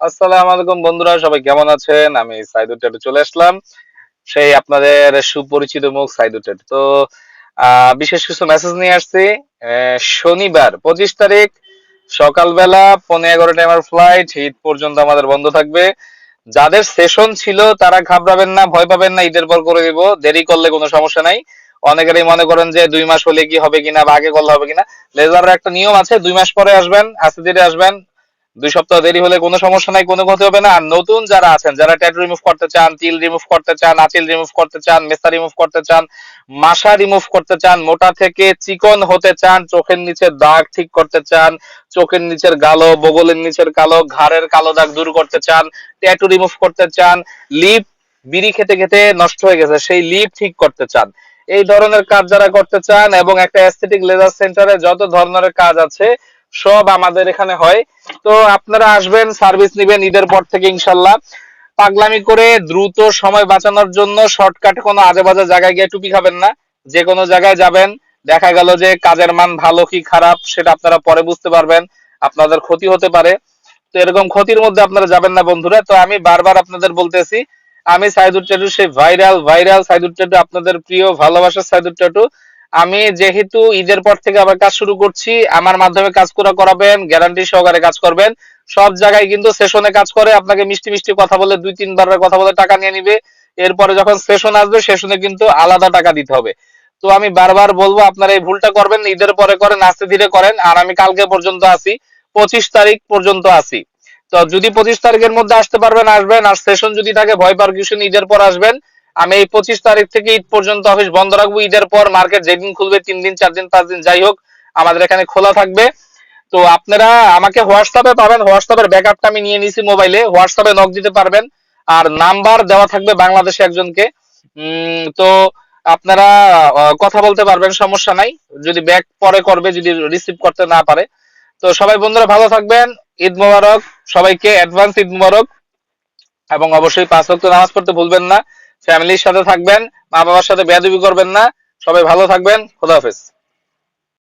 আসসালামু আলাইকুম বন্ধুরা, সবাই কেমন আছেন? আমি সাইদুর চলে আসলাম। সেই আপনাদের সুপরিচিত মুখ সাইদুর তো বিশেষ কিছু মেসেজ নিয়ে আসছি। শনিবার, পঁচিশ তারিখ, সকালবেলা পনেরো এগারোটা আমার ফ্লাইট ঈদ পর্যন্ত আমাদের বন্ধ থাকবে। যাদের সেশন ছিল, তারা ঘাবড়াবেন না, ভয় পাবেন না, ঈদের পর করে দিব। দেরি করলে কোনো সমস্যা নাই। অনেকেরই মনে করেন যে, দুই মাস হলে কি হবে কিনা বা আগে করলে হবে কিনা। লেজারের একটা নিয়ম আছে, দুই মাস পরে আসবেন আস্তে ধীরে আসবেন। দুই সপ্তাহ দেরি হলে কোনো সমস্যা নাই, কোনো ক্ষতি হবে না। আর নতুন যারা আছেন, যারা ট্যাটু রিমুভ করতে চান, তিল রিমুভ করতে চান, আচিল রিমুভ করতে চান মেসা রিমুভ করতে চান মাসা রিমুভ করতে চান, মোটা থেকে চিকন হতে চান, চোখের নিচের দাগ ঠিক করতে চান, চোখের নিচের কালো, বগলের নিচের কালো, ঘাড়ের কালো দাগ দূর করতে চান, ট্যাটু রিমুভ করতে চান, লিপ বিড়ি খেতে খেতে নষ্ট হয়ে গেছে, সেই লিপ ঠিক করতে চান। এই ধরনের কাজ যারা করতে চান এবং একটা অ্যাস্থেটিক লেজার সেন্টারে যত ধরনের কাজ আছে সব আমাদের এখানে হয়। তো আপনারা আসবেন সার্ভিস নেবেন ঈদের পর থেকে ইনশাল্লাহ। পাগলামি করে দ্রুত সময় বাঁচানোর জন্য শর্টকাটে কোনো আজে বাজে জায়গায় গিয়ে টুপি খাবেন না। যে কোনো জায়গায় যাবেন, দেখা গেল যে কাজের মান ভালো কি খারাপ সেটা আপনারা পরে বুঝতে পারবেন, আপনাদের ক্ষতি হতে পারে। তো এরকম ক্ষতির মধ্যে আপনারা যাবেন না বন্ধুরা। তো আমি বারবার আপনাদের বলতেছি, আমি সাইদুর ট্যাটু সেই ভাইরাল ভাইরাল সাইদুর ট্যাটু আপনাদের প্রিয়, ভালোবাসার সাইদুর ট্যাটু আমি যেহেতু ঈদের পর থেকে আবার কাজ শুরু করছি আমার মাধ্যমে কাজ করা করাবেন গ্যারান্টি সহকারে কাজ করবেন। সব জায়গায় কিন্তু সেশনে কাজ করে আপনাকে মিষ্টি মিষ্টি কথা বলে দুই তিনবার কথা বলে টাকা নিয়ে নিবে। এরপরে যখন সেশন আসবে সেশনে কিন্তু আলাদা টাকা দিতে হবে। তো আমি বারবার বলব আপনারা এই ভুলটা করবেন ঈদের পরে করেন আস্তে ধীরে করেন। আর আমি কালকে পর্যন্ত আছি পঁচিশ তারিখ পর্যন্ত আছি। তো যদি পঁচিশ তারিখের মধ্যে আসতে পারবেন আসবেন। আর সেশন যদি থাকে ভয় পার কিছু নেই, ঈদের পর আসবেন। আমি এই পঁচিশ তারিখ থেকে ঈদ পর্যন্ত অফিস বন্ধ রাখব। ঈদের পর মার্কেট যেদিন খুলবে তিন দিন, চার দিন, পাঁচ দিন, যাই হোক, আমাদের এখানে খোলা থাকবে। তো আপনারা আমাকে হোয়াটসঅ্যাপে পাবেন। হোয়াটসঅ্যাপের ব্যাকআপটা আমি নিয়ে নিছি মোবাইলে হোয়াটসঅ্যাপে নক দিতে পারবেন। আর নাম্বার দেওয়া থাকবে বাংলাদেশে একজনকে। তো আপনারা কথা বলতে পারবেন, সমস্যা নাই। যদি ব্যাক পরে করবে, যদি রিসিভ করতে না পারে। তো সবাই বন্ধুরা ভালো থাকবেন। ঈদ মোবারক। সবাইকে অ্যাডভান্স ঈদ মোবারক। এবং অবশ্যই পাঁচ ওয়াক্ত নামাজ পড়তে ভুলবেন না। ফ্যামিলির সাথে থাকবেন মা বাবার সাথে বেয়াদবি করবেন না। সবাই ভালো থাকবেন খোদা হাফেজ।